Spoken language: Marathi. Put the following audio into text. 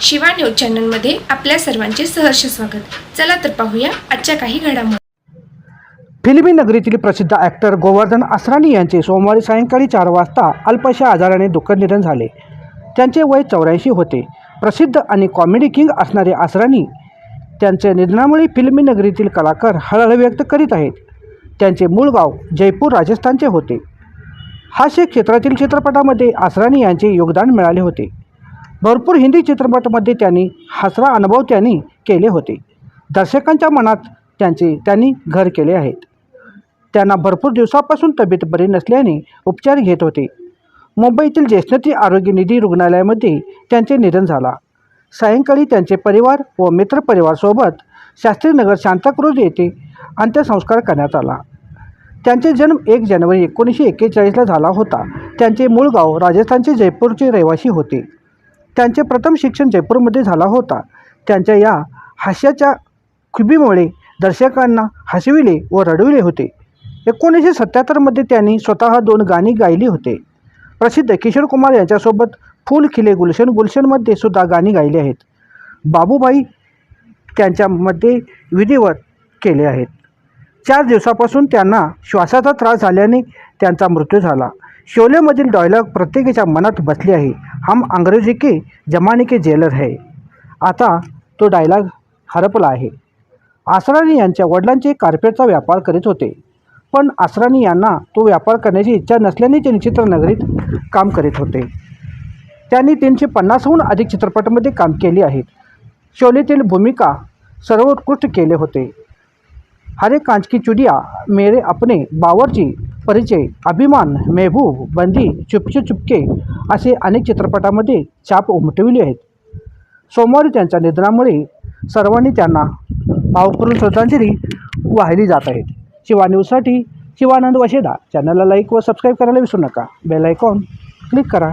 शिवा न्यूज चॅनलमध्ये आपल्या सर्वांचे सहर्ष स्वागत. चला तर पाहूया आजच्या काही घडामोडी. फिल्मी नगरीतील प्रसिद्ध ॲक्टर गोवर्धन असरानी यांचे सोमवारी सायंकाळी चार वाजता अल्पशा आजाराने दुःखद निधन झाले. त्यांचे वय चौऱ्याऐंशी होते. प्रसिद्ध आणि कॉमेडी किंग असणारे असरानी त्यांच्या निधनामुळे फिल्मी नगरीतील कलाकार हळहळ व्यक्त करीत आहेत. त्यांचे मूळ गाव जयपूर राजस्थानचे होते. हास्य क्षेत्रातील चित्रपटामध्ये असरानी यांचे योगदान मिळाले होते. भरपूर हिंदी चित्रपटामध्ये त्यांनी हसरा अनुभव त्यांनी केले होते. दर्शकांच्या मनात त्यांचे त्यांनी घर केले आहेत. त्यांना भरपूर दिवसापासून तब्येत बरी नसल्याने उपचार घेत होते. मुंबईतील ज्येष्ठती आरोग्य निधी रुग्णालयामध्ये त्यांचे निधन झाला. सायंकाळी त्यांचे परिवार व मित्रपरिवारसोबत शास्त्रीनगर शांताक्रूज येथे अंत्यसंस्कार करण्यात आला. त्यांचे जन्म एक जानेवारी एकोणीसशे एक्केचाळीसला झाला होता. त्यांचे मूळ गाव राजस्थानचे जयपूरचे रहिवासी होते. त्यांचे प्रथम शिक्षण जयपूरमध्ये झाला होता. त्यांच्या या हास्याच्या खुबीमुळे दर्शकांना हसविले व रडविले होते. एकोणीसशे सत्याहत्तरमध्ये त्यांनी स्वतः दोन गाणी गायली होते. प्रसिद्ध किशोर कुमार यांच्यासोबत फुल खिले गुलशन गुलशनमध्ये सुद्धा गाणी गायली आहेत. बाबूबाई त्यांच्यामध्ये विधिवत केले आहेत. चार दिवसापासून त्यांना श्वासाचा त्रास झाल्याने त्यांचा मृत्यू झाला. शोलेमधील डायलॉग प्रत्येकाच्या मनात बसले आहे. हम अंग्रेजी के जमाने के जेलर है. आता तो डायलॉग हरपला आहे. आसरानी यांच्या वडिलांचे कार्पेटचा व्यापार करीत होते. पण आसरानी यांना तो व्यापार करण्याची इच्छा नसल्याने त्यांनी चित्रनगरीत काम करीत होते. त्यांनी तीनशे पन्नासहून अधिक चित्रपटामध्ये काम केले आहेत शोलेतील भूमिका सर्वोत्कृष्ट केले होते. हरे कांच की चुडिया मेरे अपने बावरची परिचय अभिमान मेहबूब बंदी चुपके चुपके असे अनेक चित्रपटामध्ये छाप उमटविली आहेत. सोमवारी त्यांच्या निधनामुळे सर्वांनी त्यांना भावपूर्ण श्रद्धांजली वाहिली जात आहेत शिवा न्यूजसाठी शिवानंद वशेदा. चॅनलला लाईक व सबस्क्राईब करायला विसरू नका. बेल आयकॉन क्लिक करा.